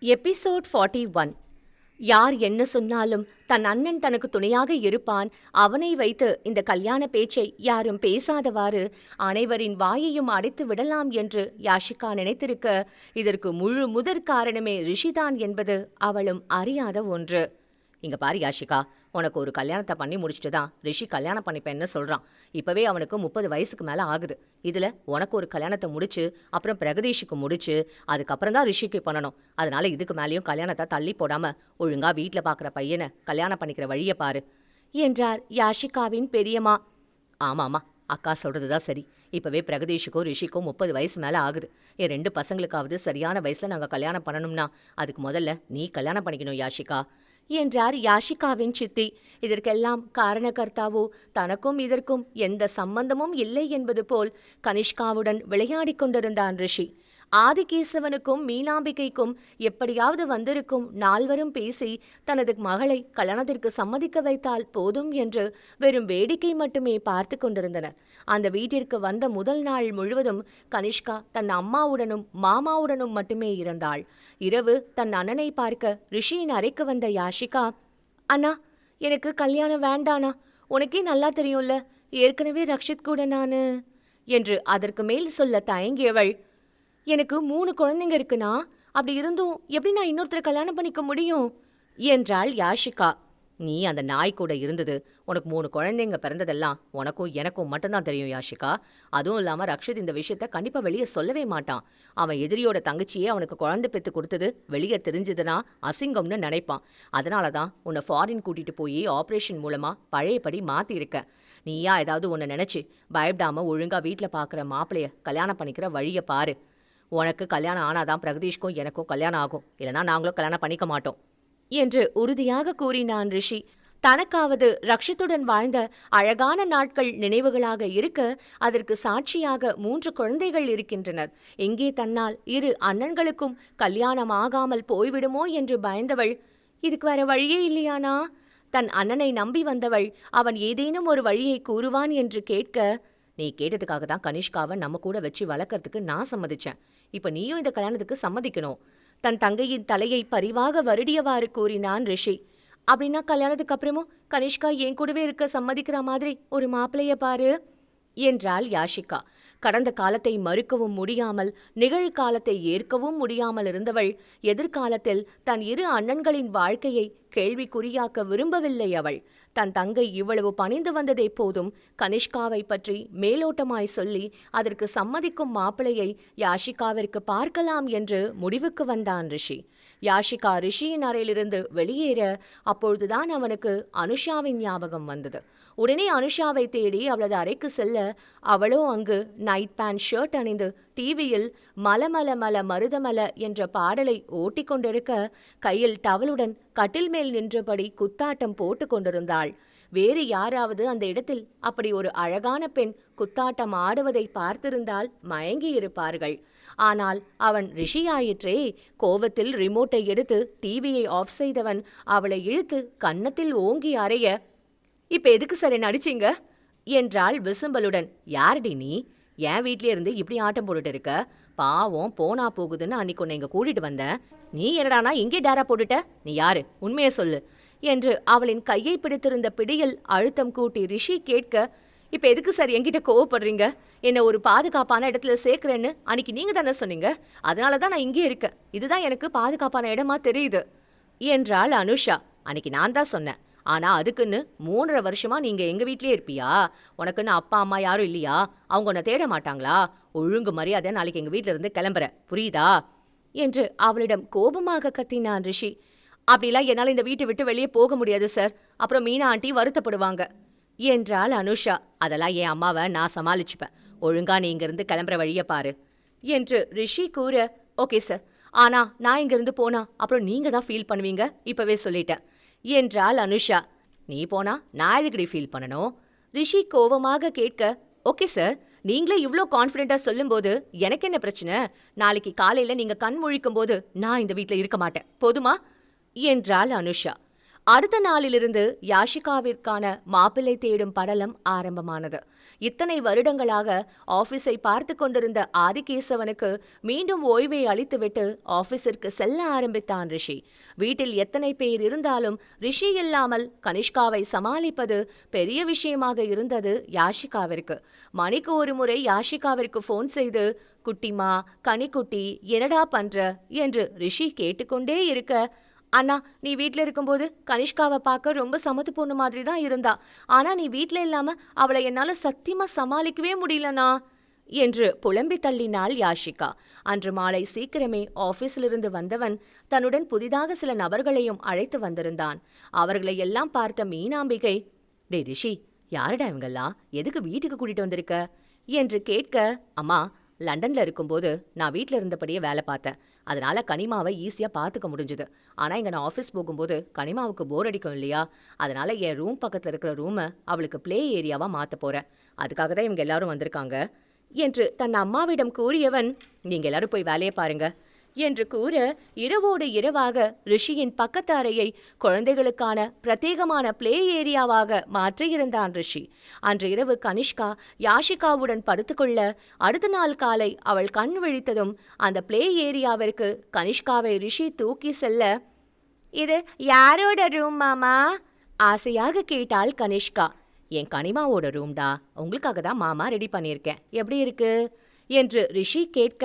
Episode forty one. யார் என்ன சொன்னாலும் தன் அண்ணன் தனக்கு துணையாக இருப்பான். அவனை வைத்து இந்த கல்யாண பேச்சை யாரும் பேசாதவாறு அனைவரின் வாயையும் அடைத்து விடலாம் என்று யாஷிகா நினைத்திருக்க இதற்கு முழு முதற் காரணமே ரிஷிதான் என்பது அவளும் அறியாத ஒன்று. இங்க பாரு யாஷிகா உனக்கு ஒரு கல்யாணத்தை பண்ணி முடிச்சுட்டு தான் ரிஷி கல்யாணம் பண்ணிப்பேன்னு சொல்கிறான் இப்போவே அவனுக்கு முப்பது வயசுக்கு மேலே ஆகுது. இதில் உனக்கு ஒரு கல்யாணத்தை முடிச்சு அப்புறம் பிரகதீஷுக்கு முடிச்சு அதுக்கப்புறம் தான் ரிஷிக்கு பண்ணணும். அதனால் இதுக்கு மேலேயும் கல்யாணத்தை தள்ளி போடாமல் ஒழுங்காக வீட்டில் பார்க்குற பையனை கல்யாணம் பண்ணிக்கிற வழியை பாரு என்றார் யாஷிகாவின் பெரியம்மா. ஆமாம்மா அக்கா சொல்கிறது தான் சரி. இப்போவே பிரகதீஷுக்கும் ரிஷிக்கும் முப்பது வயசு மேலே ஆகுது. என் ரெண்டு பசங்களுக்காவது சரியான வயசில் நாங்கள் கல்யாணம் பண்ணணும்னா அதுக்கு முதல்ல நீ கல்யாணம் பண்ணிக்கணும் யாஷிகா. என்றார் யாஷிகாவின் சித்தி. இதற்கெல்லாம் காரணகர்த்தாவோ தனக்கும் இதற்கும் எந்த சம்பந்தமும் இல்லை என்பது போல் கனிஷ்காவுடன் விளையாடிக் கொண்டிருந்தான் ரிஷி. ஆதிகேசவனுக்கும் மீனாம்பிகைக்கும் எப்படியாவது வந்திருக்கும் நால்வரும் பேசி தனது மகளை கல்யாணத்திற்கு சம்மதிக்க வைத்தால் போதும் என்று வெறும் வேடிக்கை மட்டுமே பார்த்து கொண்டிருந்தனர். அந்த வீட்டிற்கு வந்த முதல் நாள் முழுவதும் கனிஷ்கா தன் அம்மாவுடனும் மாமாவுடனும் மட்டுமே இருந்தாள். இரவு தன் அண்ணனை பார்க்க ரிஷியின் அறைக்கு வந்த யாஷிகா அண்ணா எனக்கு கல்யாணம் வேண்டானா உனக்கே நல்லா தெரியும்ல ஏற்கனவே ரக்ஷித் கூட நானு என்று அதற்கு மேல் சொல்ல தயங்கியவள் எனக்கு மூணு குழந்தைங்க இருக்குண்ணா. அப்படி இருந்தும் எப்படி நான் இன்னொருத்தரை கல்யாணம் பண்ணிக்க முடியும்? என்றாள் யாஷிகா. நீ அந்த நாய் கூட இருந்தது. உனக்கு மூணு குழந்தைங்க பிறந்ததெல்லாம் உனக்கும் எனக்கும் மட்டும்தான் தெரியும் யாஷிகா. அதுவும் இல்லாமல் ரக்ஷித் இந்த விஷயத்த கண்டிப்பாக வெளியே சொல்லவே மாட்டான். அவன் எதிரியோட தங்கச்சியே அவனுக்கு குழந்தை பெற்று கொடுத்தது வெளியே தெரிஞ்சதுன்னா அசிங்கம்னு நினைப்பான். அதனால தான் உன்னை ஃபாரின் கூட்டிட்டு போய் ஆப்ரேஷன் மூலமாக பழையபடி மாற்றியிருக்க நீயா ஏதாவது ஒன்று நினச்சி பயப்படாம ஒழுங்கா வீட்டில் பார்க்குற மாப்பிளைய கல்யாணம் பண்ணிக்கிற வழியை பாரு. உனக்கு கல்யாணம் ஆனாதான் பிரகதீஷ்க்கும் எனக்கும் கல்யாணம் ஆகும். இல்லைனா நாங்களும் கல்யாணம் பண்ணிக்க மாட்டோம். என்று உறுதியாக கூறினான் ரிஷி. தனக்காவது ரக்ஷித்துடன் வாழ்ந்த அழகான நாட்கள் நினைவுகளாக இருக்க அதற்கு சாட்சியாக மூன்று குழந்தைகள் இருக்கின்றனர். எங்கே தன்னால் இரு அண்ணன்களுக்கும் கல்யாணம் ஆகாமல் போய்விடுமோ என்று பயந்தவள் இதுக்கு வேற வழியே இல்லையானா? தன் அண்ணனை நம்பி வந்தவள் அவன் ஏதேனும் ஒரு வழியை கூறுவான் என்று கேட்க நீ கேட்டதுக்காக தான் கனிஷ்காவை நம்ம கூட வச்சு வளர்க்கறதுக்கு நான் சம்மதிச்சேன். இப்ப நீயும் இந்த கல்யாணத்துக்கு சம்மதிக்கணும். தன் தங்கையின் தலையை பரிவாக வருடியவாறு கூறினான் ரிஷி. அப்படின்னா கல்யாணத்துக்கு அப்புறமும் கனிஷ்கா என் கூடவே இருக்க சம்மதிக்கிற மாதிரி ஒரு மாப்பிள்ளைய பாரு என்றாள் யாஷிகா. கடந்த காலத்தை மறுக்கவும் முடியாமல் நிகழ்காலத்தை ஏற்கவும் முடியாமல் இருந்தவள் எதிர்காலத்தில் தன் இரு அண்ணன்களின் வாழ்க்கையை கேள்விக்குறியாக்க விரும்பவில்லை அவள். தன் தங்கை இவ்வளவு பணிந்து வந்ததே போதும் கனிஷ்காவை பற்றி மேலோட்டமாய் சொல்லி அதற்கு சம்மதிக்கும் மாப்பிளையை யாஷிகாவிற்கு பார்க்கலாம் என்று முடிவுக்கு வந்தான் ரிஷி. யாஷிகா ரிஷியின் அறையிலிருந்து வெளியேற அப்பொழுதுதான் அவனுக்கு அனுஷாவின் ஞாபகம் வந்தது. உடனே அனுஷாவை தேடி அவளது அறைக்கு செல்ல அவளோ அங்கு நைட் பேண்ட் ஷர்ட் அணிந்து டிவியில் மலமல மல மருதமல என்ற பாடலை ஓட்டிக் கொண்டிருக்க கையில் டவலுடன் கட்டில் மேல் நின்றபடி குத்தாட்டம் போட்டு கொண்டிருந்தாள். வேறு யாராவது அந்த இடத்தில் அப்படி ஒரு அழகான பெண் குத்தாட்டம் ஆடுவதை பார்த்திருந்தால் மயங்கியிருப்பார்கள். ஆனால் அவன் ரிஷியாயிற்றே கோவத்தில் ரிமோட்டை எடுத்து டிவியை ஆஃப் செய்தவன் அவளை இழுத்து கன்னத்தில் ஓங்கி அறைய இப்ப எதுக்கு சார் என்ன என்றாள் விசும்பலுடன். யாரடி நீ? என் வீட்லயே இருந்து இப்படி ஆட்டம் போட்டுட்டு இருக்க? பாவம் போனா போகுதுன்னு அன்னைக்கு உன்னை இங்க கூட்டிட்டு வந்தேன். நீ என்னடானா இங்கே டேரா போட்டுட்ட? நீ யாரு? உண்மையை சொல்லு. என்று அவளின் கையை பிடித்திருந்த பிடியில் அழுத்தம் கூட்டி ரிஷி கேட்க இப்ப எதுக்கு சார் என்கிட்ட கோவப்படுறீங்க? என்ன ஒரு பாதுகாப்பான இடத்துல சேர்க்கிறேன்னு அன்னைக்கு நீங்க தானே சொன்னீங்க? அதனால தான் நான் இங்கே இருக்கேன். இதுதான் எனக்கு பாதுகாப்பான இடமா தெரியுது. என்றாள் அனுஷா. அன்னைக்கு நான் தான் சொன்னேன். ஆனா அதுக்குன்னு மூன்றரை வருஷமா நீங்க எங்க வீட்லயே இருப்பியா? உனக்குன்னு அப்பா அம்மா யாரும் இல்லையா? அவங்க உன்னை தேட மாட்டாங்களா? ஒழுங்கு மரியாதை நாளைக்கு எங்க வீட்ல இருந்து கிளம்புற. புரியுதா? என்று அவளிடம் கோபமாக கத்தினான் ரிஷி. அப்படிலாம் என்னால் இந்த வீட்டை விட்டு வெளியே போக முடியாது சார். அப்புறம் மீனா ஆண்டி வருத்தப்படுவாங்க. என்றாள் அனுஷா. அதெல்லாம் என் அம்மாவை நான் சமாளிச்சுப்பேன். ஒழுங்கா நீ இங்கிருந்து கிளம்புற வழியை பாரு. என்று ரிஷி கூற ஓகே சார். ஆனா நான் இங்கிருந்து போனா அப்புறம் நீங்க தான் ஃபீல் பண்ணுவீங்க? இப்பவே சொல்லிட்டேன். என்றாள் அனுஷா. நீ போனா நான் எதுக்கடி ஃபீல் பண்ணணும்? ரிஷி கோவமாக கேட்க ஓகே சார் நீங்களே இவ்ளோ கான்ஃபிடென்ட்டாக சொல்லும்போது எனக்கு என்ன பிரச்சனை? நாளைக்கு காலையில் நீங்க கண் முழிக்கும் போது நான் இந்த வீட்டில் இருக்க மாட்டேன். போதுமா? என்றாள் அனுஷா. அடுத்த நாளிலிருந்து யாஷிகாவிற்கான மாப்பிள்ளை தேடும் படலம் ஆரம்பமானது. இத்தனை வருடங்களாக ஆபீஸை பார்த்து கொண்டிருந்த ஆதிகேசவனுக்கு மீண்டும் ஓய்வை அளித்துவிட்டு ஆபீஸிற்கு செல்ல ஆரம்பித்தான் ரிஷி. வீட்டில் எத்தனை பேர் இருந்தாலும் ரிஷி இல்லாமல் கனிஷ்காவை சமாளிப்பது பெரிய விஷயமாக இருந்தது யாஷிகாவிற்கு. மணிக்கு ஒரு முறை யாஷிகாவிற்கு ஃபோன் செய்து குட்டிமா கனிக்குட்டி என்னடா பண்ற? என்று ரிஷி கேட்டுக்கொண்டே இருக்க அண்ணா நீ வீட்ல இருக்கும்போது கனிஷ்காவை பார்க்க ரொம்ப சமத்து பொண்ணு மாதிரி தான் இருந்தா. ஆனா நீ வீட்ல இல்லாம அவளை என்னால சத்தியமா சமாளிக்கவே முடியலண்ணா என்று புலம்பி தள்ளினாள் யாஷிகா. அன்று மாலை சீக்கிரமே ஆஃபீஸிலிருந்து வந்தவன் தன்னுடன் புதிதாக சில நபர்களையும் அழைத்து வந்திருந்தான். அவர்களை எல்லாம் பார்த்த மீனாம்பிகை டே ரிஷி யாருடா இவங்கெல்லாம்? எதுக்கு வீட்டுக்கு கூட்டிட்டு வந்திருக்க? என்று கேட்க அம்மா லண்டன்ல இருக்கும்போது நான் வீட்டில் இருந்தபடியே வேலை பார்த்தேன். அதனால கனிமாவை ஈஸியாக பார்த்துக்க முடிஞ்சுது. ஆனால் இங்கே நான் ஆஃபீஸ் போகும்போது கனிமாவுக்கு போர் அடிக்கும் இல்லையா? அதனால என் ரூம் பக்கத்தில் இருக்கிற ரூமை அவளுக்கு ப்ளே ஏரியாவாக மாற்ற போகிறேன் அதுக்காக தான் இவங்க எல்லாரும் வந்திருக்காங்க. என்று தன் அம்மாவிடம் கூறியவன் நீங்கள் எல்லாரும் போய் வேலையை பாருங்கள் என்று கூற இரவோடு இரவாக ரிஷியின் பக்கத்து அறையை குழந்தைகளுக்கான பிரத்யேகமான பிளே ஏரியாவாக மாற்றியிருந்தான் ரிஷி. அன்று இரவு கனிஷ்கா யாஷிகாவுடன் படுத்துக்கொள்ள அடுத்த நாள் காலை அவள் கண் விழித்ததும் அந்த பிளே ஏரியாவிற்கு கனிஷ்காவை ரிஷி தூக்கி செல்ல இது யாரோட ரூம் மாமா? ஆசையாக கேட்டாள் கனிஷ்கா. என் கனிமாவோட ரூம்டா உங்களுக்காக தான் மாமா ரெடி பண்ணியிருக்கேன். எப்படி இருக்கு? என்று ரிஷி கேட்க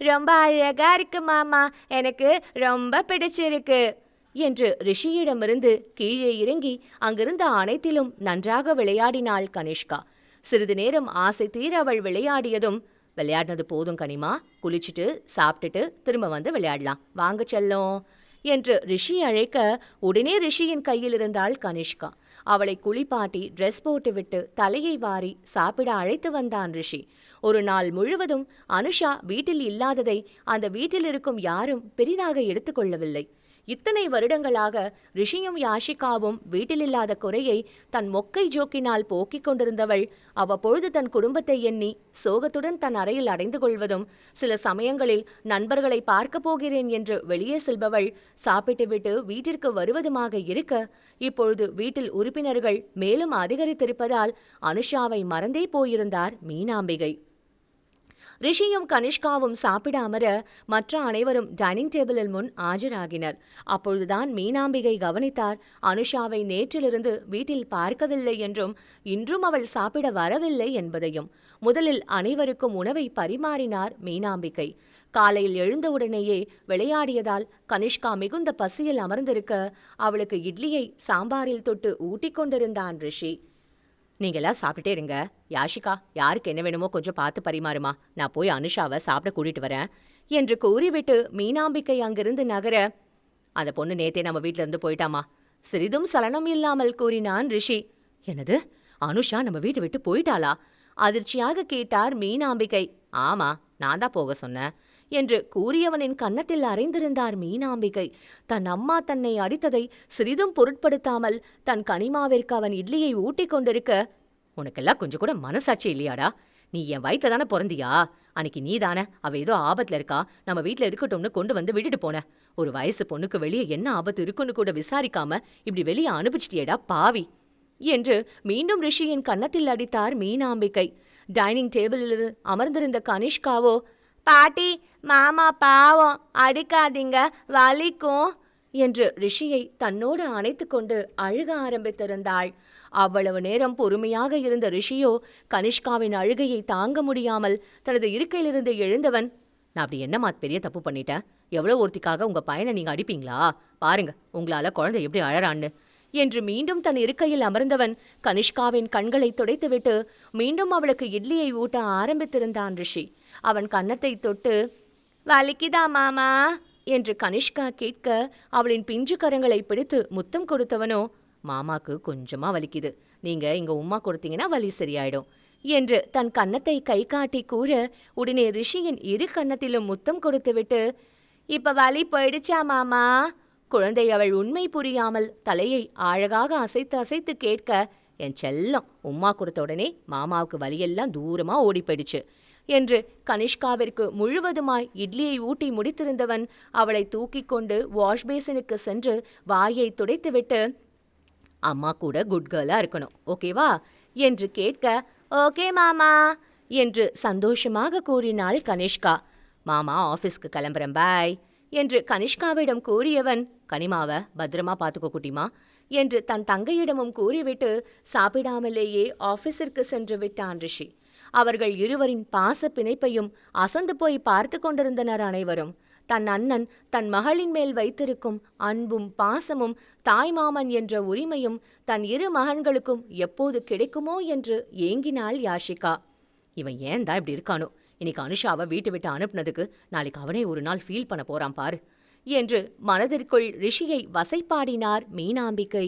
ரொம்ப அழகா இருக்கு மாமா எனக்கு ரொம்ப பிடிச்சிருக்கு என்று ரிஷியிடமிருந்து கீழே இறங்கி அங்கிருந்த அனைத்திலும் நன்றாக விளையாடினாள் கனிஷ்கா. சிறிது நேரம் ஆசை தீர அவள் விளையாடியதும் விளையாடினது போதும் கனிமா குளிச்சுட்டு சாப்பிட்டுட்டு திரும்ப வந்து விளையாடலாம். வாங்க செல்லும் என்று ரிஷி அழைக்க உடனே ரிஷியின் கையில் இருந்தாள் கனிஷ்கா. அவளை குளிப்பாட்டி ட்ரெஸ் போட்டுவிட்டு தலையை வாரி சாப்பிட அழைத்து வந்தான் ரிஷி. ஒரு நாள் முழுவதும் அனுஷா வீட்டில் இல்லாததை அந்த வீட்டில் இருக்கும் யாரும் பெரிதாக எடுத்துக்கொள்ளவில்லை இத்தனை வருடங்களாக ரிஷியும் யாஷிகாவும் வீட்டில் இல்லாத குறையை தன் மொக்கை ஜோக்கினால் போக்கிக் கொண்டிருந்தவள் அவ்வப்பொழுது தன் குடும்பத்தை எண்ணி சோகத்துடன் தன் அறையில் அடைந்து கொள்வதும் சில சமயங்களில் நண்பர்களை பார்க்கப் போகிறேன் என்று வெளியே செல்பவள் சாப்பிட்டுவிட்டு வீட்டிற்கு வருவதுமாக இருக்க இப்பொழுது வீட்டில் உறுப்பினர்கள் மேலும் அதிகரித்திருப்பதால் அனுஷாவை மறந்தே போயிருந்தார் மீனாம்பிகை. ரிஷியும் கனிஷ்காவும் சாப்பிட அமர மற்ற அனைவரும் டைனிங் டேபிளில் முன் ஆஜராகினர். அப்பொழுதுதான் மீனாம்பிகை கவனித்தார். அனுஷாவை நேற்றிலிருந்து வீட்டில் பார்க்கவில்லை என்றும் இன்றும் அவள் சாப்பிட வரவில்லை என்பதையும். முதலில் அனைவருக்கும் உணவை பரிமாறினார் மீனாம்பிகை. காலையில் எழுந்தவுடனேயே விளையாடியதால் கனிஷ்கா மிகுந்த பசியில் அமர்ந்திருக்க அவளுக்கு இட்லியை சாம்பாரில் தொட்டு ஊட்டிக் கொண்டிருந்தான் ரிஷி. நீங்களாம் சாப்பிட்டுட்டே இருங்க. யாஷிகா யாருக்கு என்ன வேணுமோ கொஞ்சம் பார்த்து பரிமாறுமா. நான் போய் அனுஷாவை சாப்பிட கூட்டிட்டு வரேன். என்று கூறிவிட்டு மீனாம்பிக்கை அங்கிருந்து நகர அந்த பொண்ணு நேத்தே நம்ம வீட்ல இருந்து போயிட்டாமா. சிறிதும் சலனம் இல்லாமல் கூறினான் ரிஷி. என்னது? அனுஷா நம்ம வீட்டை விட்டு போயிட்டாளா? அதிர்ச்சியாக கேட்டார் மீனாம்பிக்கை. ஆமா நான் தான் போக சொன்னேன். என்று கூறியவனின் கன்னத்தில் அறைந்திருந்தார் மீனாம்பிகை. தன் அம்மா தன்னை அடித்ததை சிறிதும் பொருட்படுத்தாமல் தன் கனிமாவிற்கு அவன் இட்லியை ஊட்டிக் கொண்டிருக்க உனக்கெல்லாம் கொஞ்சம் கூட மனசாட்சி இல்லையாடா? நீ என் வயிற்றுல தானே பிறந்தியா? அன்னைக்கு நீ தானே அவ ஏதோ ஆபத்துல இருக்கா? நம்ம வீட்ல இருக்கட்டும்னு கொண்டு வந்து விட்டுட்டு போன. ஒரு வயசு பொண்ணுக்கு வெளியே என்ன ஆபத்து இருக்குன்னு கூட விசாரிக்காம இப்படி வெளியே அனுப்பிச்சிட்டியேடா பாவி என்று மீண்டும் ரிஷியின் கன்னத்தில் அடித்தார் மீனாம்பிக்கை டைனிங் டேபிளில் அமர்ந்திருந்த கனிஷ்காவோ பாட்டி மாமா பாவம் அடிக்காதீங்க வலிக்கும் என்று ரிஷியை தன்னோடு அணைத்து கொண்டு அழுக ஆரம்பித்திருந்தாள். அவ்வளவு நேரம் பொறுமையாக இருந்த ரிஷியோ கனிஷ்காவின் அழுகையை தாங்க முடியாமல் தனது இருக்கையிலிருந்து எழுந்தவன் நான் அப்படி என்னம்மா பெரிய தப்பு பண்ணிட்டேன் எவ்வளோ ஒருத்திக்காக உங்கள் பையனை நீங்கள் அடிப்பீங்களா? பாருங்க உங்களால் குழந்தை எப்படி அழறான்னு. என்று மீண்டும் தன் இருக்கையில் அமர்ந்தவன் கனிஷ்காவின் கண்களை துடைத்துவிட்டு மீண்டும் அவளுக்கு இட்லியை ஊட்ட ஆரம்பித்திருந்தான் ரிஷி. அவன் கன்னத்தை தொட்டு வலிக்குதா மாமா? என்று கனிஷ்கா கேட்க அவளின் பிஞ்சு கரங்களை பிடித்து முத்தம் கொடுத்தவனோ மாமாக்கு கொஞ்சமா வலிக்குது. நீங்க இங்க உம்மா கொடுத்தீங்கன்னா வலி சரியாயிடும். என்று தன் கன்னத்தை கை காட்டி கூற உடனே ரிஷியின் இரு கன்னத்திலும் முத்தம் கொடுத்துவிட்டு இப்ப வலி போயிடுச்சா மாமா? குழந்தை அவள் உண்மை புரியாமல் தலையை அழகாக அசைத்து அசைத்து கேட்க என் செல்லம் உம்மா கொடுத்த உடனே மாமாவுக்கு வலியெல்லாம் தூரமா ஓடி போயிடுச்சு என்று கனிஷ்காவிற்கு முழுவதுமாய் இட்லியை ஊட்டி முடித்திருந்தவன் அவளை தூக்கி கொண்டு வாஷ் பேசினுக்கு சென்று வாயை துடைத்துவிட்டு அம்மா கூட குட் கேர்லா இருக்கணும் ஓகேவா? என்று கேட்க ஓகே மாமா என்று சந்தோஷமாக கூறினாள் கனிஷ்கா. மாமா ஆஃபீஸ்க்கு கிளம்புறேன் பாய். என்று கனிஷ்காவிடம் கூறியவன் கனிமாவ பத்திரமா பார்த்துக்கோ குட்டிமா என்று தன் தங்கையிடமும் கூறிவிட்டு சாப்பிடாமலேயே ஆபீஸிற்கு சென்று விட்டான் ரிஷி. அவர்கள் இருவரின் பாச பிணைப்பையும் அசந்து போய் பார்த்து கொண்டிருந்தனர் அனைவரும். தன் அண்ணன் தன் மகளின் மேல் வைத்திருக்கும் அன்பும் பாசமும் தாய்மாமன் என்ற உரிமையும் தன் இரு மகன்களுக்கும் எப்போது கிடைக்குமோ என்று ஏங்கினாள் யாஷிகா. இவன் ஏன் தான் இப்படி இருக்கானோ? இன்னைக்கு அனுஷாவை வீட்டு விட்டு அனுப்புனதுக்கு நாளைக்கு அவனே ஒரு நாள் ஃபீல் பண்ண போறான் பாரு என்று மனதிற்குள் ரிஷியை வசைப்பாடினார் மீனாம்பிகை